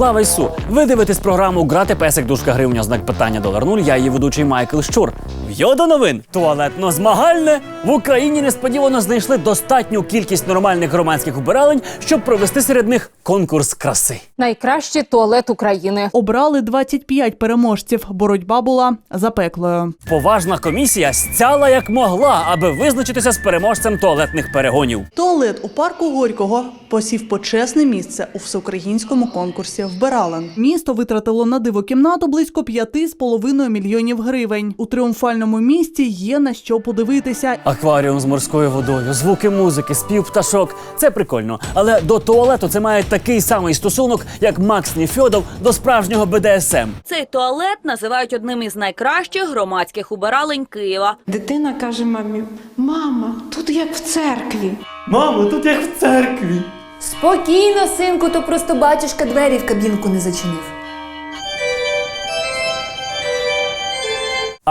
Слава Ісу! Ви дивитесь програму Грати песик дужка гривня знак питання долар нуль. Я її ведучий Майкл Щур. Йо до новин! Туалетно змагальне в Україні несподівано знайшли достатню кількість нормальних громадських убиралень, щоб провести серед них конкурс краси. Найкращий туалет України. Обрали 25 переможців. Боротьба була запеклою. Поважна комісія стяла як могла, аби визначитися з переможцем туалетних перегонів. Туалет у парку Горького посів почесне місце у всеукраїнському конкурсі вбирален. Місто витратило на диво кімнату близько 5,5 мільйонів гривень. У тріумфальному місті є на що подивитися. Акваріум з морською водою, звуки музики, спів пташок. Це прикольно. Але до туалету це має такий самий стосунок, як Макс Ніфьодов до справжнього БДСМ. Цей туалет називають одним із найкращих громадських убиралень Києва. Дитина каже мамі: Мама, тут як в церкві. Мамо, тут як в церкві. Спокійно, синку, то просто батюшка двері в кабінку не зачинив.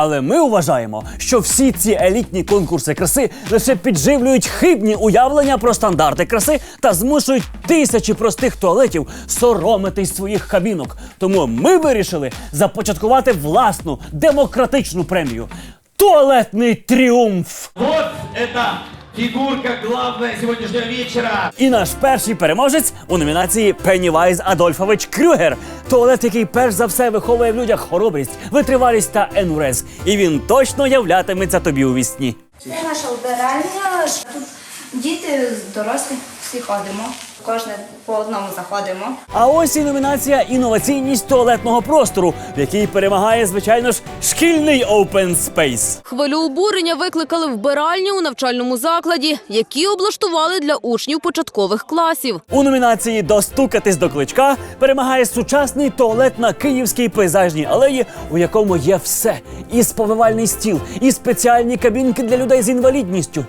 Але ми вважаємо, що всі ці елітні конкурси краси лише підживлюють хибні уявлення про стандарти краси та змушують тисячі простих туалетів соромитись своїх кабінок. Тому ми вирішили започаткувати власну демократичну премію. Туалетний тріумф. Вот это фигурка главная сегодняшнего вечера. І наш перший переможець у номінації Пеннівайз Адольфович Крюгер. Туалет, який перш за все виховує в людях хоробрість, витривалість та енурез. І він точно являтиметься тобі у вісні. Це наша вбиральня. Тут діти, дорослі, всі ходимо. Кожне по одному заходимо. А ось і номінація інноваційність туалетного простору, в якій перемагає, звичайно ж, шкільний open space. Хвилю обурення викликали вбиральні у навчальному закладі, які облаштували для учнів початкових класів. У номінації Достукатись до кличка перемагає сучасний туалет на Київській пейзажній алеї, у якому є все: і сповивальний стіл, і спеціальні кабінки для людей з інвалідністю.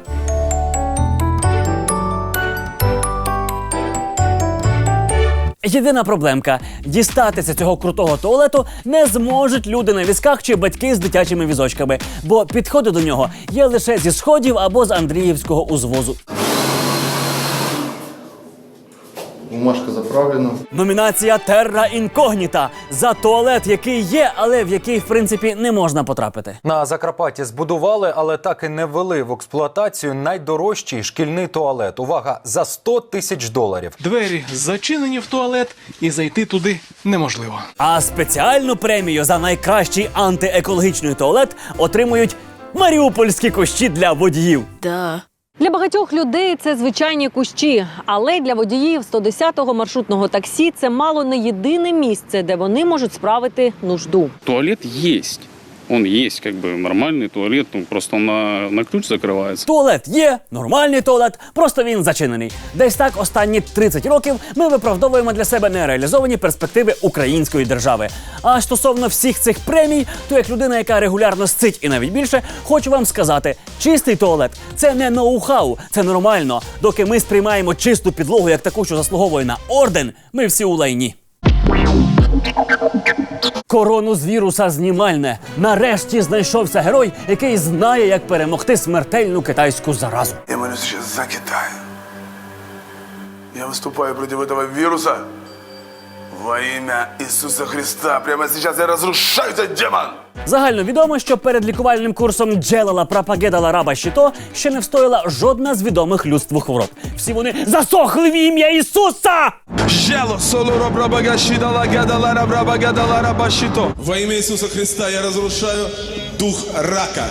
Єдина проблемка дістатися цього крутого туалету не зможуть люди на візках чи батьки з дитячими візочками, бо підходи до нього є лише зі сходів або з Андріївського узвозу. Бумажка заправлена. Номінація Терра Інкогніта за туалет, який є, але в який в принципі не можна потрапити. На Закарпатті збудували, але так і не ввели в експлуатацію найдорожчий шкільний туалет. Увага за 100 тисяч доларів. Двері зачинені в туалет, і зайти туди неможливо. А спеціальну премію за найкращий антиекологічний туалет отримують маріупольські кущі для водіїв. Да. Для багатьох людей це звичайні кущі, але для водіїв 110-го маршрутного таксі це мало не єдине місце, де вони можуть справити нужду. Туалет есть Он есть, как бы нормальный туалет, ну просто он на, на ключ закрывается. Туалет є, нормальний туалет, просто він зачинений. Десь так останні 30 років ми виправдовуємо для себе нереалізовані перспективи української держави. А стосовно всіх цих премій, то як людина, яка регулярно сцить і навіть більше, хочу вам сказати: чистий туалет це не ноу-хау, це нормально. Доки ми сприймаємо чисту підлогу як таку, що заслуговує на орден, ми всі у лайні. Корону з віруса знімальне. Нарешті знайшовся герой, який знає, як перемогти смертельну китайську заразу. Я молюсь за Китай. Я виступаю проти цього вируса. Во имя Иисуса Христа. Прямо сейчас я разрушаю этот демон. Загально відомо, що перед лікувальним курсом Джелала Прапагедала Раба Щито ще не встояла жодна з відомих людству хвороб. Всі вони засохли в ім'я Ісуса! Жело соло рабрабагашида лагадала рабрабагадала рабашито. Во имя Иисуса Христа я разрушаю дух рака.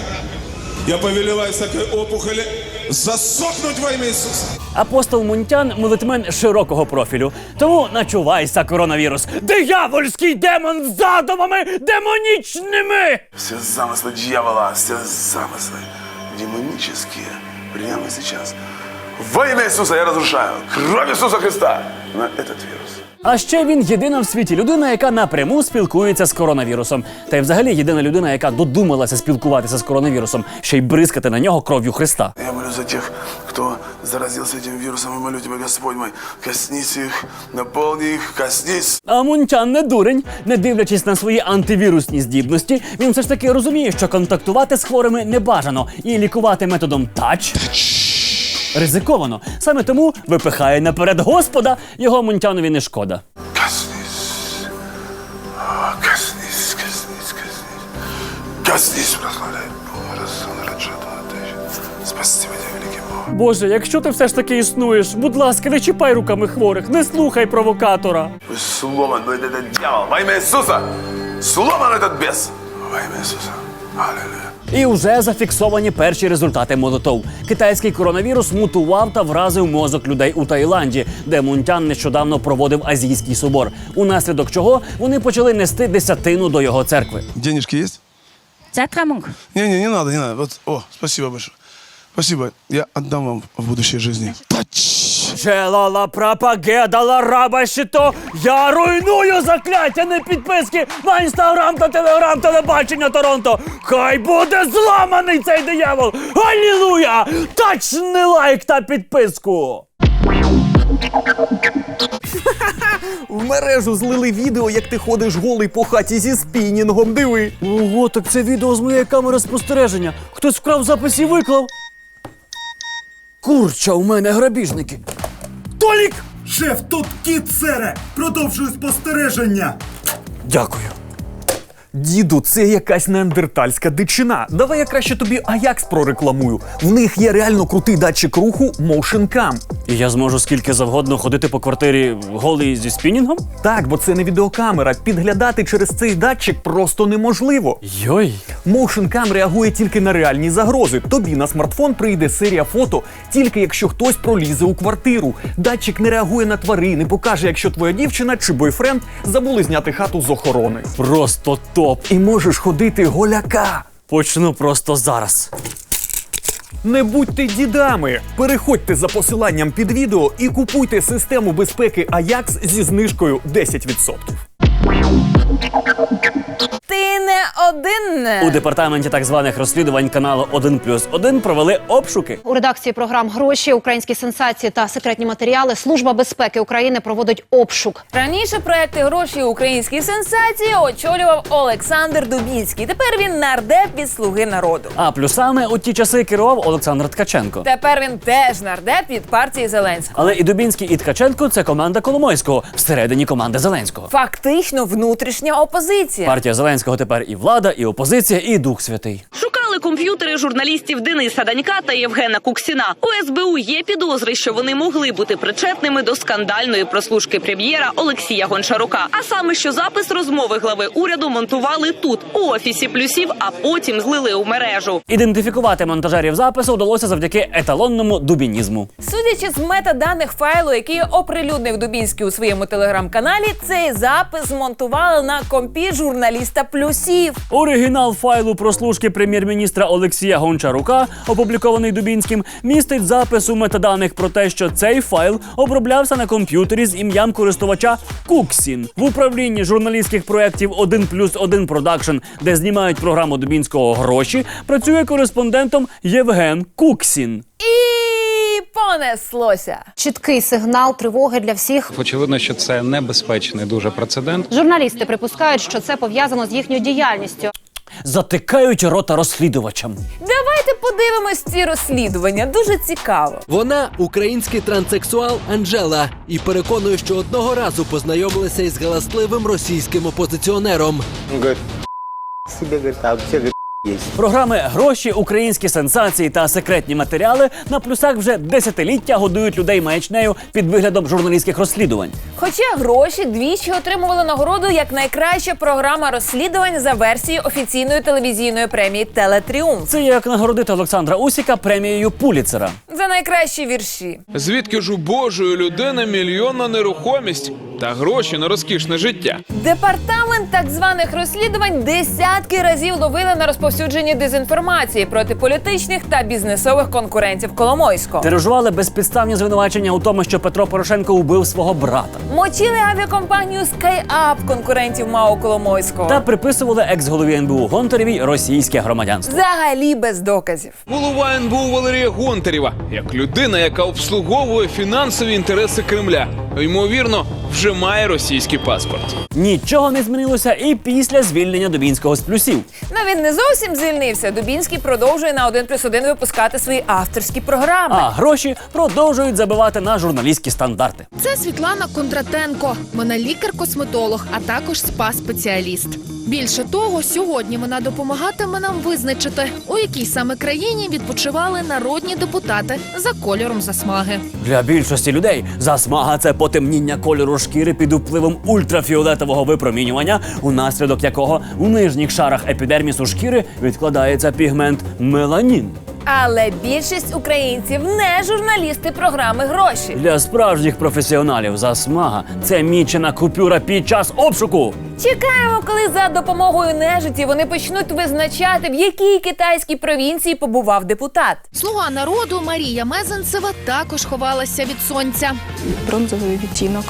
Я повелеваю всякой опухоли засохнуть во имя Иисуса. Апостол Мунтян молитмен широкого профілю. Тому начувайся, коронавірус. Диявольський демон з задумами демонічними! Все замыслы дьявола, все замыслы демонические прямо сейчас. Во имя Иисуса я разрушаю. Кровь Иисуса Христа на этот вирус. А ще він єдина в світі людина, яка напряму спілкується з коронавірусом. Та й взагалі єдина людина, яка додумалася спілкуватися з коронавірусом, ще й бризкати на нього кров'ю Христа. Я молю за тех, кто заразился этим вирусом, и молю тебя, Господь мой, коснись их, наполни их, коснись. А Мунтян не дурень, не дивлячись на свої антивірусні здібності, він все ж таки розуміє, що контактувати з хворими не бажано і лікувати методом тач ризиковано. Саме тому випихає наперед Господа його Мунтянові не шкода. Каснись. Каснись, каснись, каснись. Каснись, прославляй. Боже, якщо ти все ж таки існуєш, будь ласка, не чіпай руками хворих, не слухай провокатора. Сломан этот ну, дьявол. Во имя Иисуса! Сломан этот бес! Во имя Иисуса! І вже зафіксовані перші результати молотов. Китайський коронавірус мутував та вразив мозок людей у Таїланді, де Мунтян нещодавно проводив азійський собор. Унаслідок чого вони почали нести десятину до його церкви. Денежки есть? Не-не, не надо, не надо. Вот, о, спасибо большое. Спасибо. Я отдам вам в будущей жизни. Джелала пропагедала рабашито. Я руйную закляття не підписки на інстаграм та телеграм телебачення Торонто. Хай буде зламаний цей диявол! Алілуя! Тачний лайк та підписку! В мережу злили відео, як ти ходиш голий по хаті зі спінінгом. Диви. Ого, так це відео з моєї камери спостереження. Хтось вкрав запис і виклав. Курча, у мене грабіжники. Толік! Шеф, тут кіт сере! Продовжую спостереження! Дякую. Діду, це якась неандертальська дичина. Давай я краще тобі Аякс прорекламую. В них є реально крутий датчик руху Motion Cam. І я зможу скільки завгодно ходити по квартирі голий зі спінінгом? Так, бо це не відеокамера. Підглядати через цей датчик просто неможливо. Йой. Motion Cam реагує тільки на реальні загрози. Тобі на смартфон прийде серія фото, тільки якщо хтось пролізе у квартиру. Датчик не реагує на тварини, покаже, якщо твоя дівчина чи бойфренд забули зняти хату з охорони. Просто топ. І можеш ходити голяка. Почну просто зараз. Не будьте дідами. Переходьте за посиланням під відео і купуйте систему безпеки Ajax зі знижкою 10%. Ти не один. У департаменті так званих розслідувань каналу 1 плюс 1 провели обшуки. У редакції програм Гроші, українські сенсації та секретні матеріали Служба безпеки України проводить обшук. Раніше проекти гроші українські сенсації очолював Олександр Дубінський. Тепер він нардеп від слуги народу. А плюсами у ті часи керував Олександр Ткаченко. Тепер він теж нардеп від партії Зеленського. Але і Дубінський, і Ткаченко це команда Коломойського всередині команди Зеленського. Фактично внутрішня опозиція. Партія Зеленського тепер і влада, і опозиція, і дух святий. Шукали комп'ютери журналістів Дениса Данька та Євгена Куксіна. У СБУ є підозри, що вони могли бути причетними до скандальної прослушки прем'єра Олексія Гончарука. А саме, що запис розмови глави уряду монтували тут, у офісі плюсів, а потім злили у мережу. Ідентифікувати монтажерів запису вдалося завдяки еталонному дубінізму. Судячи з метаданих файлу, який оприлюднив Дубінський у своєму телеграм-каналі, цей запис змонтували на компі журналіста плюсів. Оригінал файлу прослушки прем'єр-міністра Олексія Гончарука, опублікований Дубінським, містить запис у метаданих про те, що цей файл оброблявся на комп'ютері з ім'ям користувача Куксін в управлінні журналістських проєктів 1 плюс 1 продакшн, де знімають програму Дубінського гроші, працює кореспондентом Євген Куксін. І понеслося. Чіткий сигнал тривоги для всіх. Очевидно, що це небезпечний дуже прецедент. Журналісти припускають, що це пов'язано з їхньою діяльністю. Затикають рота розслідувачам. Давайте подивимось ці розслідування. Дуже цікаво. Вона український транссексуал Анжела і переконує, що одного разу познайомилася із галасливим російським опозиціонером. Себе, говорит, а вообще, говорит, есть. Програми гроші, українські сенсації та секретні матеріали на плюсах вже десятиліття годують людей маячнею під виглядом журналістських розслідувань. Хоча гроші двічі отримували нагороду як найкраща програма розслідувань за версією офіційної телевізійної премії Телетріумф Це як нагородити Олександра Усіка премією Пуліцера. за найкращі вірші. Звідки ж у Божої людини мільйонна нерухомість та гроші на розкішне життя? Департамент так званих розслідувань десятки разів ловили на розповсюдженні дезінформації проти політичних та бізнесових конкурентів Коломойського. Тиражували безпідставні звинувачення у тому, що Петро Порошенко убив свого брата. Мочили авіакомпанію SkyUp конкурентів Мао Коломойського. Та приписували екс-голові НБУ Гонтаревій російське громадянство. Взагалі без доказів. Голова НБУ Валерія Гонтарєва, як людина, яка обслуговує фінансові інтереси Кремля, ймовірно, вже має російський паспорт. Нічого не змінилося і після звільнення Дубінського з плюсів. Ну він не зовсім звільнився. Дубінський продовжує на 1 плюс 1 випускати свої авторські програми. А гроші продовжують забивати на журналістські стандарти. Це Світлана Кондратенко. Вона лікар-косметолог, а також спа-спеціаліст. Більше того, сьогодні вона допомагатиме нам визначити, у якій саме країні відпочивали народні депутати за кольором засмаги. Для більшості людей засмага це потемніння кольору шкіри під впливом ультрафіолетового випромінювання, унаслідок якого у нижніх шарах епідермісу шкіри відкладається пігмент меланін. Але більшість українців не журналісти програми гроші. Для справжніх професіоналів засмага це мічена купюра під час обшуку. Чекаємо, коли за допомогою нежиті вони почнуть визначати, в якій китайській провінції побував депутат. Слуга народу Марія Мезенцева також ховалася від сонця. Бронзовий відтінок.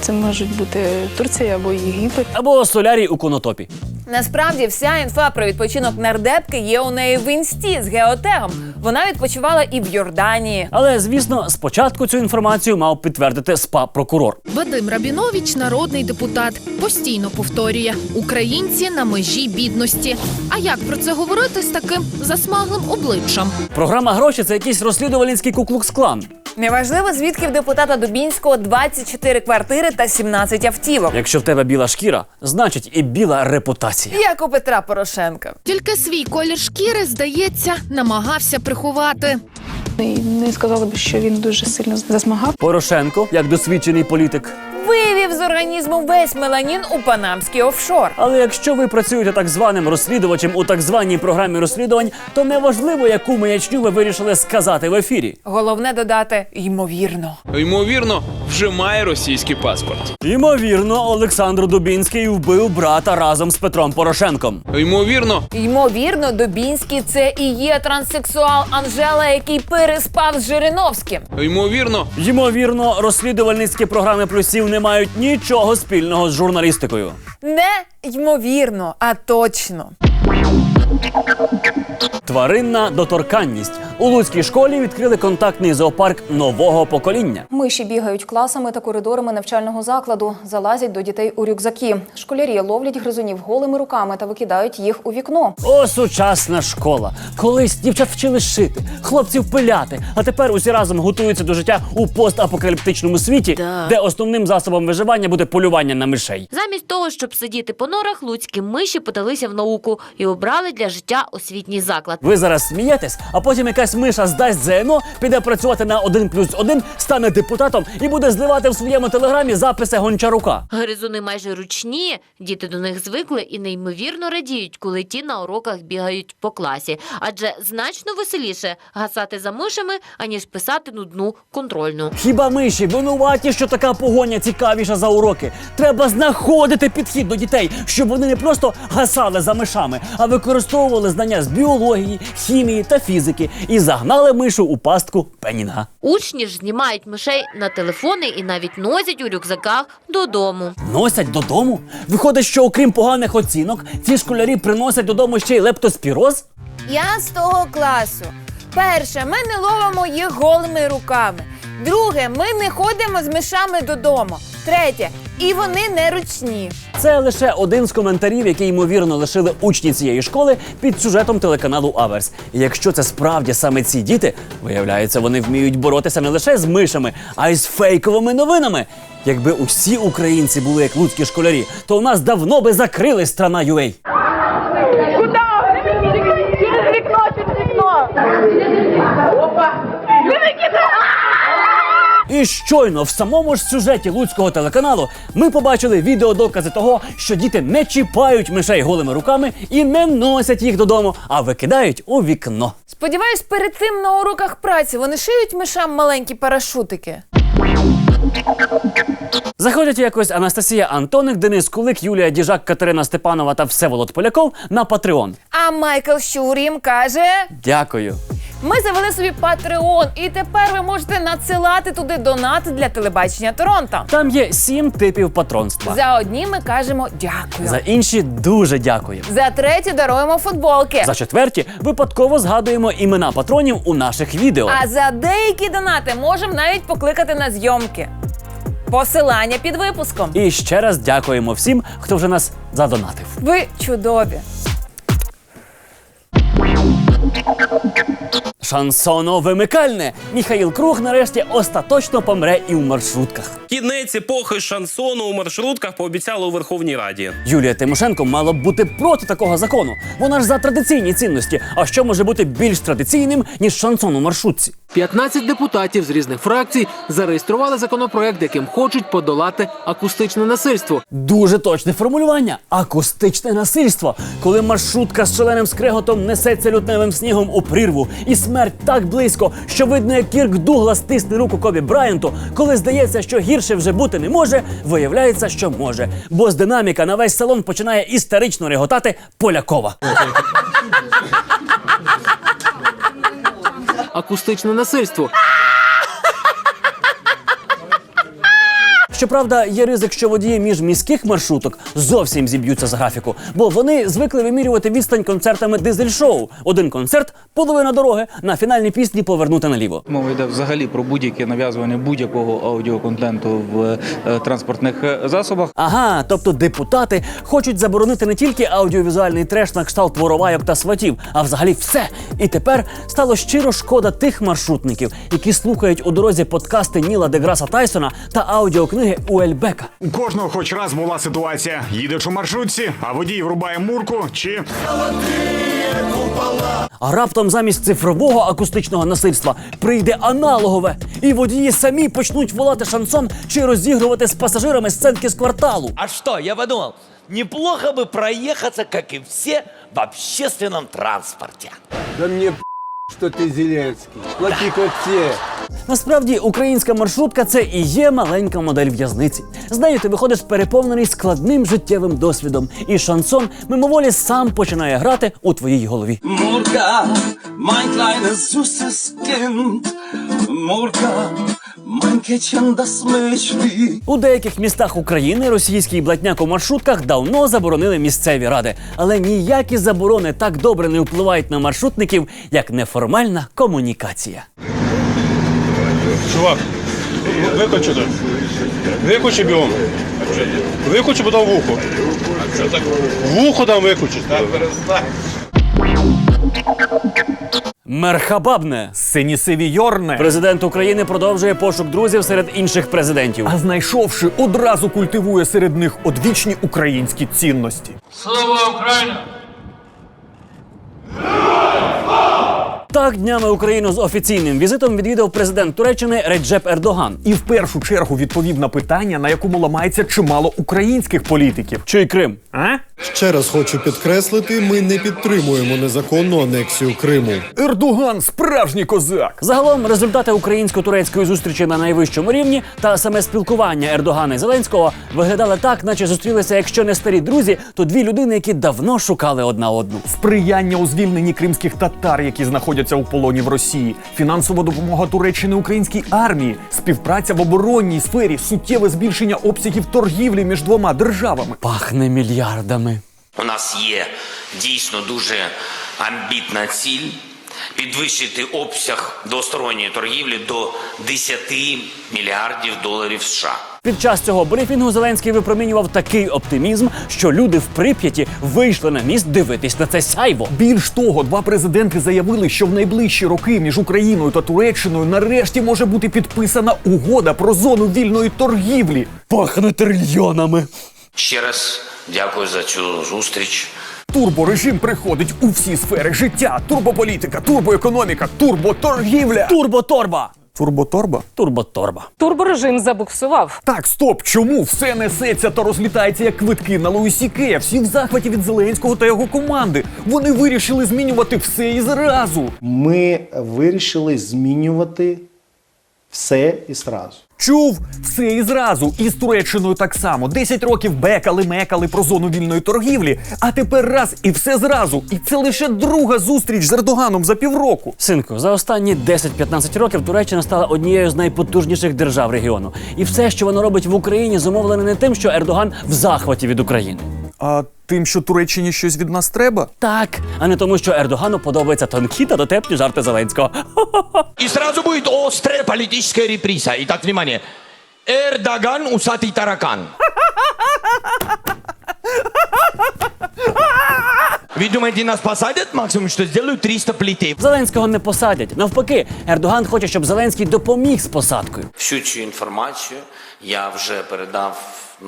Це можуть бути Турція або Єгипет. Або солярій у конотопі. Насправді вся інфа про відпочинок нардепки є у неї в інсті з геотегом. Вона відпочивала і в Йорданії. Але звісно, спочатку цю інформацію мав підтвердити спа-прокурор. Вадим Рабінович, народний депутат, постійно повторює: українці на межі бідності. А як про це говорити з таким засмаглим обличчям? Програма гроші це якийсь розслідувальницький куклукс-клан. Неважливо, звідки в депутата Дубінського 24 квартири та 17 автівок. Якщо в тебе біла шкіра, значить і біла репутація. Як у Петра Порошенка. Тільки свій колір шкіри, здається, намагався приховати. І не сказала б, що він дуже сильно засмагав. Порошенко, як досвідчений політик. Вивів з організму весь меланін у панамський офшор. Але якщо ви працюєте так званим розслідувачем у так званій програмі розслідувань, то неважливо, яку маячню ви вирішили сказати в ефірі. Головне додати ймовірно. Ймовірно, вже має російський паспорт. Ймовірно, Олександр Дубінський вбив брата разом з Петром Порошенком. Ймовірно, Ймовірно, Дубінський це і є транссексуал Анжела, який переспав з Жириновським. ймовірно, Ймовірно, розслідувальницькі програми плюсів не мають нічого спільного з журналістикою. Не ймовірно, а точно. Тваринна доторканність у Луцькій школі відкрили контактний зоопарк нового покоління. Миші бігають класами та коридорами навчального закладу, залазять до дітей у рюкзаки. Школярі ловлять гризунів голими руками та викидають їх у вікно. О, сучасна школа. Колись дівчат вчили шити, хлопців пиляти, а тепер усі разом готуються до життя у постапокаліптичному світі, де основним засобом виживання буде полювання на мишей. Замість того, щоб сидіти по норах, луцькі миші подалися в науку і обрали для життя освітній заклад. Ви зараз смієтесь, а потім якась миша здасть ЗНО, піде працювати на 1 плюс 1, стане депутатом і буде зливати в своєму телеграмі записи Гончарука. Гризуни майже ручні, діти до них звикли і неймовірно радіють, коли ті на уроках бігають по класі. Адже значно веселіше гасати за мишами, аніж писати нудну контрольну. Хіба миші винуваті, що така погоня цікавіша за уроки? Треба знаходити підхід до дітей, щоб вони не просто гасали за мишами, а використовували знання з біології, хімії та фізики і загнали мишу у пастку Пенінга. Учні ж знімають мишей на телефони і навіть носять у рюкзаках додому. Носять додому? Виходить, що окрім поганих оцінок, ці школярі приносять додому ще й лептоспіроз? Я з того класу. Перше, ми не ловимо їх голими руками. Друге, ми не ходимо з мишами додому. Третє, і вони не ручні. Це лише один з коментарів, який ймовірно лишили учні цієї школи під сюжетом телеканалу Аверс. І якщо це справді саме ці діти, виявляється, вони вміють боротися не лише з мишами, а й з фейковими новинами. Якби усі українці були як луцькі школярі, то у нас давно би закрили страна UA. Куда? Через вікно, через вікно. Опа. І щойно в самому ж сюжеті луцького телеканалу ми побачили відеодокази того, що діти не чіпають мишей голими руками і не носять їх додому, а викидають у вікно. Сподіваюсь, перед тим на уроках праці вони шиють мишам маленькі парашутики. Заходять якось Анастасія Антоник, Денис Кулик, Юлія Діжак, Катерина Степанова та Всеволод Поляков на Патреон. А Майкл Щур їм каже: Дякую. Ми завели собі Patreon, і тепер ви можете надсилати туди донати для телебачення Торонто. Там є сім типів патронства. За одні ми кажемо дякую. За інші дуже дякую. За треті даруємо футболки. За четверті випадково згадуємо імена патронів у наших відео. А за деякі донати можемо навіть покликати на зйомки. Посилання під випуском. І ще раз дякуємо всім, хто вже нас задонатив. Ви чудові. Шансоно-вимикальне. Міхаїл Круг нарешті остаточно помре і в маршрутках. Кінець епохи шансону у маршрутках пообіцяли у Верховній Раді. Юлія Тимошенко мала б бути проти такого закону. Вона ж за традиційні цінності. А що може бути більш традиційним, ніж шансон у маршрутці? 15 депутатів з різних фракцій зареєстрували законопроект, яким хочуть подолати акустичне насильство. Дуже точне формулювання. Акустичне насильство. Коли маршрутка з шаленим скреготом несеться лютневим снігом у прірву, і смерть так близько, що видно, як Кірк Дуглас тисне руку Кобі Брайанту, коли здається, що гірше вже бути не може, виявляється, що може. Бо з динаміка на весь салон починає істерично реготати Полякова. Акустичне насильство. Щоправда, є ризик, що водії міжміських маршруток зовсім зіб'ються з графіку, бо вони звикли вимірювати відстань концертами дизель-шоу. Один концерт, половина дороги, на фінальній пісні повернути наліво. Мова йде взагалі про будь-яке нав'язування будь-якого аудіоконтенту в е, транспортних е, засобах. Ага, тобто депутати хочуть заборонити не тільки аудіовізуальний треш на кшталт воровайок та сватів, а взагалі все. І тепер стало щиро шкода тих маршрутників, які слухають у дорозі подкасти Ніла Деграса Тайсона та аудіокниги Уельбека. У кожного хоч раз була ситуація. Їдеш у маршрутці, а водій врубає мурку чи А раптом замість цифрового акустичного насильства прийде аналогове, і водії самі почнуть волати шансон чи розігрувати з пасажирами сценки з кварталу. А что, я подумал, неплохо бы проехаться, как и все, в общественном транспорте. Да мне что ти Зеленський? Плати все. Насправді українська маршрутка це і є маленька модель в'язниці. З нею ти виходиш переповнений складним життєвим досвідом, і шансон мимоволі сам починає грати у твоїй голові. Мурка, mein kleines süßes Kind. Murka, У деяких містах України російський блатняк у маршрутках давно заборонили місцеві ради, але ніякі заборони так добре не впливають на маршрутників, як неформальна комунікація. Чувак, виключи тут. Біом. Виключи потім вухо. Вухо там виключи. Мерхабабне Синісиві Йорне. Президент України продовжує пошук друзів серед інших президентів. А знайшовши, одразу культивує серед них одвічні українські цінності. Слава Україна! Так днями Україну з офіційним візитом відвідав президент Туреччини Реджеп Ердоган. І в першу чергу відповів на питання, на якому ламається чимало українських політиків. Чий Крим? А? Ще раз хочу підкреслити: ми не підтримуємо незаконну анексію Криму. Ердоган справжній козак. Загалом результати українсько-турецької зустрічі на найвищому рівні та саме спілкування Ердогана і Зеленського виглядали так, наче зустрілися, якщо не старі друзі, то дві людини, які давно шукали одна одну. Сприяння у звільненні кримських татар, які знаходяться у полоні в Росії, фінансова допомога Туреччини українській армії, співпраця в оборонній сфері, суттєве збільшення обсягів торгівлі між двома державами. Пахне мільярдами. У нас є дійсно дуже амбітна ціль підвищити обсяг двосторонньої торгівлі до 10 мільярдів доларів США. Під час цього брифінгу Зеленський випромінював такий оптимізм, що люди в Прип'яті вийшли на міст дивитись на це сяйво. Більш того, два президенти заявили, що в найближчі роки між Україною та Туреччиною нарешті може бути підписана угода про зону вільної торгівлі. Пахне трильйонами. Ще раз дякую за цю зустріч. Турборежим приходить у всі сфери життя: турбополітика, турбоекономіка, турботоргівля. Турботорба. Турботорба? Турботорба. Турборежим забуксував. Так, стоп, чому все несеться та розлітається як квитки на Луїсі Кея? Всі в захваті від Зеленського та його команди. Вони вирішили змінювати все і зразу. Ми вирішили змінювати все і зразу. Чув все і зразу. І з Туреччиною так само. 10 років бекали, мекали про зону вільної торгівлі, а тепер раз і все зразу. І це лише друга зустріч з Ердоганом за півроку. Синку, за останні 10-15 років Туреччина стала однією з найпотужніших держав регіону. І все, що вона робить в Україні, зумовлене не тим, що Ердоган в захваті від України. А тим, що Туреччині щось від нас треба? Так, а не тому, що Ердогану подобаються тонкі та дотепні жарти Зеленського. И сразу будет острая политическая реприза. Итак, внимание. Эрдоган – усатый таракан. Вы думаете, нас посадят? Максимум, что сделают 300 плетей. Зеленського не посадять. Навпаки, Ердоган хоче, щоб Зеленський допоміг з посадкою. Всю цю інформацію я вже передав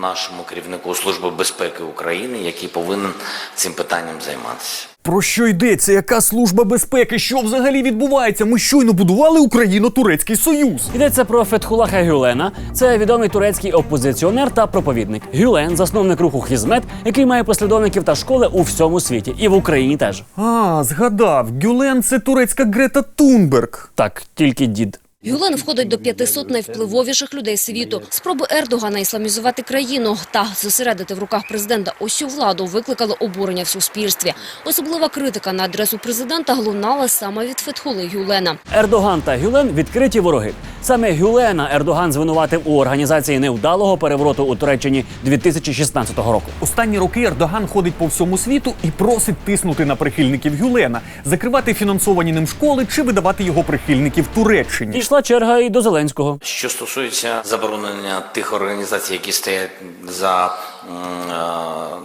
нашому керівнику Служби безпеки України, який повинен цим питанням займатися. Про що йдеться? Яка служба безпеки? Що взагалі відбувається? Ми щойно будували Україно-турецький союз. Йдеться про Фетхулаха Гюлена. Це відомий турецький опозиціонер та проповідник. Гюлен засновник руху Хізмет, який має послідовників та школи у всьому світі, і в Україні теж. А, згадав, Гюлен це турецька Грета Тунберг. Так, тільки дід. Гюлен входить до 500 найвпливовіших людей світу. Спроби Ердогана ісламізувати країну та зосередити в руках президента усю владу викликали обурення в суспільстві. Особлива критика на адресу президента лунала саме від Фетхули Гюлена. Ердоган та Гюлен відкриті вороги. Саме Гюлена Ердоган звинуватив у організації невдалого перевороту у Туреччині 2016 року. Останні роки Ердоган ходить по всьому світу і просить тиснути на прихильників Гюлена, закривати фінансовані ним школи чи видавати його прихильників Туреччині. Дійшла черга і до Зеленського. Що стосується заборонення тих організацій, які стоять за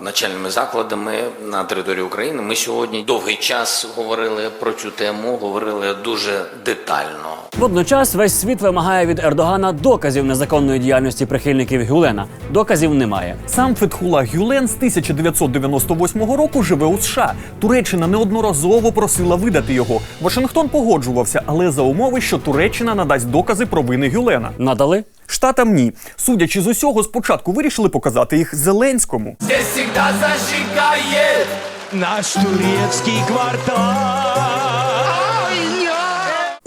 начальними закладами на території України, ми сьогодні довгий час говорили про цю тему, говорили дуже детально. Водночас весь світ вимагає від Ердогана доказів незаконної діяльності прихильників Гюлена. Доказів немає. Сам Фетхула Гюлен з 1998 року живе у США. Туреччина неодноразово просила видати його. Вашингтон погоджувався, але за умови, що Туреччина надасть докази про вини Гюлена. Надали? Штатам ні. Судячи з усього, спочатку вирішили показати їх Зеленському. Здесь всегда зажигає наш турецкий квартал.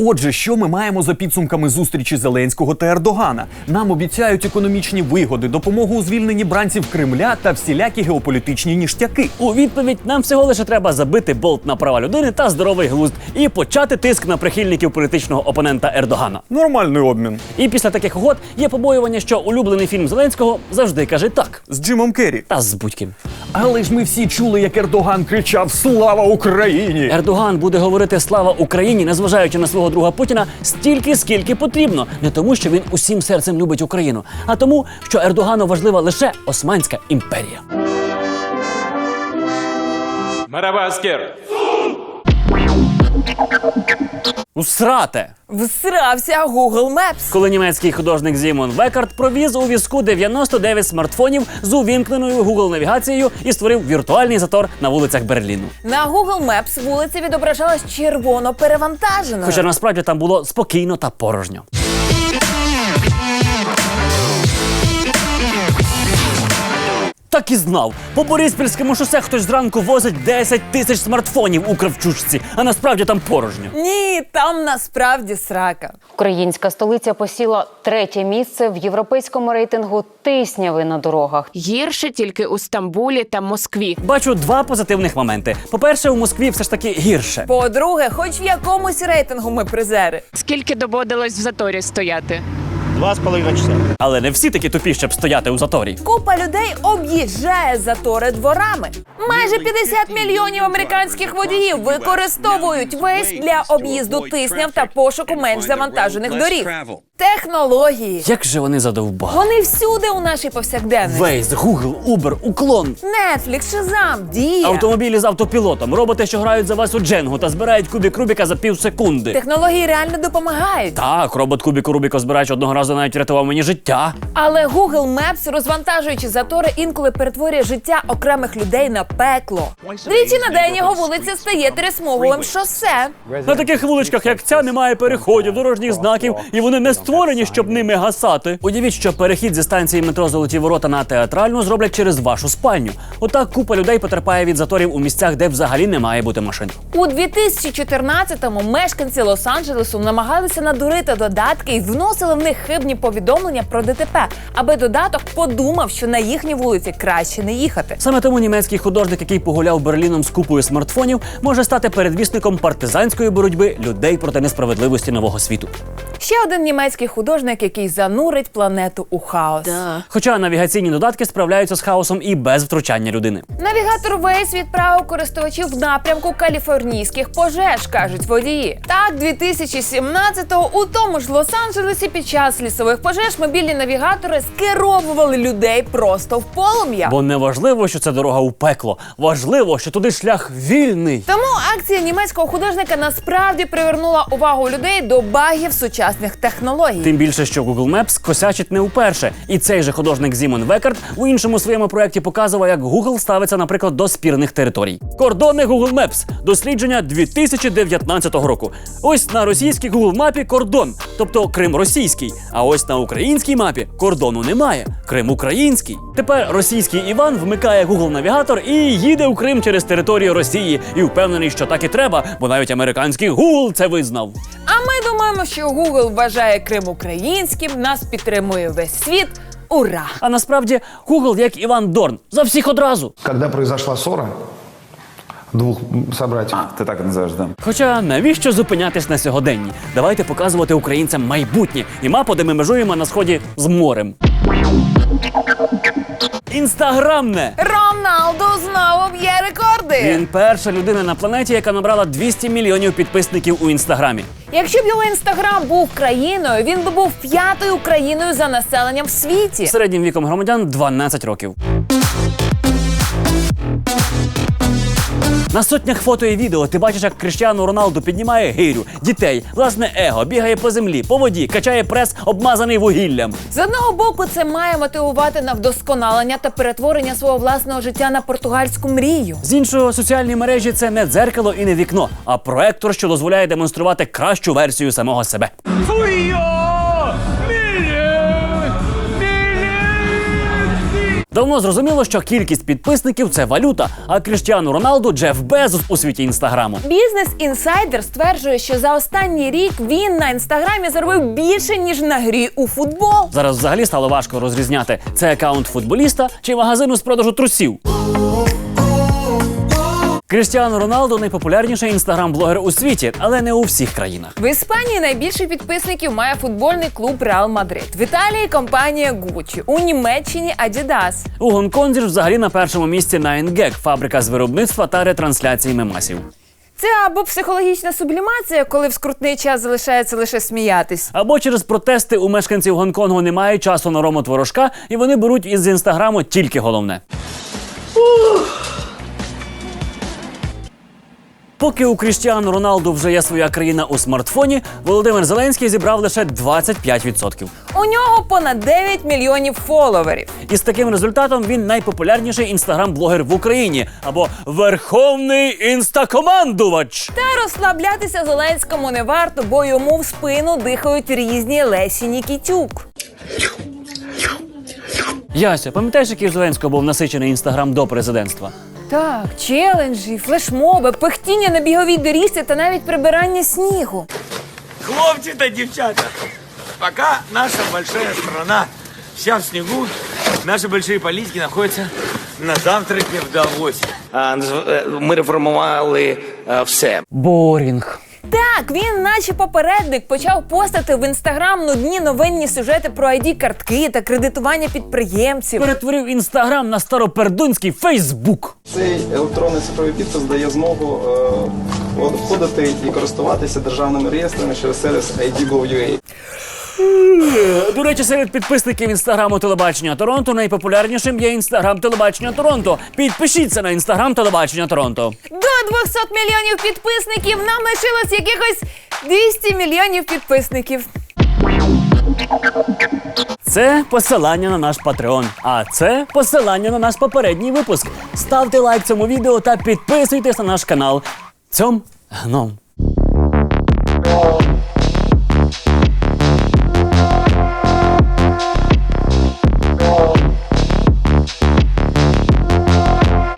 Отже, що ми маємо за підсумками зустрічі Зеленського та Ердогана? Нам обіцяють економічні вигоди, допомогу у звільненні бранців Кремля та всілякі геополітичні ніштяки. У відповідь нам всього лише треба забити болт на права людини та здоровий глузд і почати тиск на прихильників політичного опонента Ердогана. Нормальний обмін. І після таких угод є побоювання, що улюблений фільм Зеленського завжди каже так. З Джимом Керрі. Та з будь-ким. Але ж ми всі чули, як Ердоган кричав Слава Україні! Ердоган буде говорити слава Україні, незважаючи на свого друга Путіна, стільки, скільки потрібно. Не тому, що він усім серцем любить Україну, а тому, що Ердогану важлива лише Османська імперія. Мараваскер. Аскер. Усрате! Всрався Google Maps. Коли німецький художник Зімон Векарт провіз у візку 99 смартфонів з увімкненою Google навігацією і створив віртуальний затор на вулицях Берліну. На Google Maps вулиця відображалась червоно перевантаженою. Хоча насправді там було спокійно та порожньо. Так і знав. По Бориспільському шосе хтось зранку возить 10 тисяч смартфонів у кравчучці, а насправді там порожньо. Ні, там насправді срака. Українська столиця посіла третє місце в європейському рейтингу тисняви на дорогах. Гірше тільки у Стамбулі та Москві. Бачу два позитивних моменти. По-перше, у Москві все ж таки гірше. По-друге, хоч в якомусь рейтингу ми призери. Скільки доводилось в заторі стояти? Два з половиною часа. Але не всі такі тупі, щоб стояти у заторі. Купа людей об'їжджає затори дворами. Майже 50 мільйонів американських водіїв використовують весь для об'їзду тисняв та пошуку менш завантажених доріг. Технології. Як же вони задовбали? Вони всюди у нашій повсякденності. Waze, Google, Uber, Уклон. Netflix, Shazam, Дія. Автомобілі з автопілотом, роботи, що грають за вас у дженгу та збирають кубік Рубіка за пів секунди. Технології реально допомагають. Так, робот кубіку Рубіка збирач одного разу навіть врятував мені життя. Але Google Maps, розвантажуючи затори, інколи перетворює життя окремих людей на пекло. Двічі на день його вулиця стає трисмуговим шосе. На таких вуличках, як ця, немає переходів, дорожніх знаків, і вони не створені, щоб ними гасати. Уявіть, що перехід зі станції метро Золоті ворота на театральну зроблять через вашу спальню. Отак купа людей потерпає від заторів у місцях, де взагалі не має бути машин. У 2014-му мешканці Лос-Анджелесу намагалися надурити додатки і вносили в них хибні повідомлення про ДТП, аби додаток подумав, що на їхній вулиці краще не їхати. Саме тому німецький художник, який погуляв Берліном з купою смартфонів, може стати передвісником партизанської боротьби людей проти несправедливості нового світу. Ще один німецький художник, який занурить планету у хаос. Хоча навігаційні додатки справляються з хаосом і без втручання людини. Навігатор Waze відправив користувачів в напрямку каліфорнійських пожеж, кажуть водії. Так, 2017-го у тому ж Лос-Анджелесі під час лісових пожеж мобільні навігатори скеровували людей просто в полум'я. Бо не важливо, що це дорога у пекло. Важливо, що туди шлях вільний. Тому акція німецького художника насправді привернула увагу людей до багів сучасних технологій. Тим більше, що Google Maps косячить не вперше. І цей же художник Зімон Векард у іншому своєму проєкті показував, як Google ставиться, наприклад, до спірних територій. Кордони Google Maps. Дослідження 2019 року. Ось на російській Google мапі кордон, тобто Крим російський. А ось на українській мапі кордону немає. Крим український. Тепер російський Іван вмикає Google навігатор і їде у Крим через територію Росії. І впевнений, що так і треба, бо навіть американський Google це визнав. А ми думаємо, що Google вважає Крим українським, нас підтримує весь світ. Ура! А насправді Google як Іван Дорн за всіх одразу. Когда произошла ссора двух собратьев. А, ты так и называешь, да? Хоча навіщо зупинятись на сьогоденні? Давайте показувати українцям майбутнє і мапу, де ми межуємо на сході з морем. Інстаграмне! Роналду знову б'є рекорди. Він перша людина на планеті, яка набрала 200 мільйонів підписників у інстаграмі. Якщо б його інстаграм був країною, він би був п'ятою країною за населенням в світі. Середнім віком громадян 12 років. На сотнях фото і відео ти бачиш, як Кріштіану Роналду піднімає гирю, дітей, власне его, бігає по землі, по воді, качає прес, обмазаний вугіллям. З одного боку, це має мотивувати на вдосконалення та перетворення свого власного життя на португальську мрію. З іншого, соціальні мережі це не дзеркало і не вікно, а проектор, що дозволяє демонструвати кращу версію самого себе. Давно зрозуміло, що кількість підписників це валюта, а Кріштіану Роналду Джеф Безос у світі інстаграму. Бізнес інсайдер стверджує, що за останній рік він на інстаграмі заробив більше ніж на грі у футбол. Зараз взагалі стало важко розрізняти, це акаунт футболіста чи магазину з продажу трусів. Кріштіану Роналду найпопулярніший інстаграм-блогер у світі, але не у всіх країнах. В Іспанії найбільше підписників має футбольний клуб Реал Мадрид. В Італії компанія Gucci, у Німеччині Adidas. У Гонконзі ж взагалі на першому місці 9gag – фабрика з виробництва та ретрансляції мемасів. Це або психологічна сублімація, коли в скрутний час залишається лише сміятись. Або через протести у мешканців Гонконгу немає часу на рому творожка, і вони беруть із інстаграму тільки головне. Поки у Кріштіану Роналду вже є своя країна у смартфоні, Володимир Зеленський зібрав лише 25%. У нього понад 9 мільйонів фоловерів. І з таким результатом він найпопулярніший інстаграм-блогер в Україні або верховний інстакомандувач. Та розслаблятися Зеленському не варто, бо йому в спину дихають різні Лесі Нікітюк. Яся, пам'ятаєш, який у Зеленського був насичений інстаграм до президентства? Так, челенджі, флешмоби, пихтіння на біговій доріжці та навіть прибирання снігу. Хлопцы да девчата, пока наша большая страна вся в снегу, наши большие политики находятся на завтраке в Давосе. А, е, Ми реформували е, все. Борінг. Так, він, наче попередник, почав постати в інстаграм нудні новинні сюжети про id картки та кредитування підприємців. Перетворив інстаграм на старопердунський Фейсбук. Цей електронний цифровий підпис дає змогу е, входити і користуватися державними реєстрами через сервіс ID.gov.ua. До речі, серед підписників інстаграму телебачення Торонто найпопулярнішим є інстаграм телебачення Торонто. Підпишіться на інстаграм телебачення Торонто. До 200 мільйонів підписників нам лишилось якихось 200 мільйонів підписників. Це посилання на наш Патреон. А це посилання на наш попередній випуск. Ставте лайк цьому відео та підписуйтесь на наш канал. Цьом гном.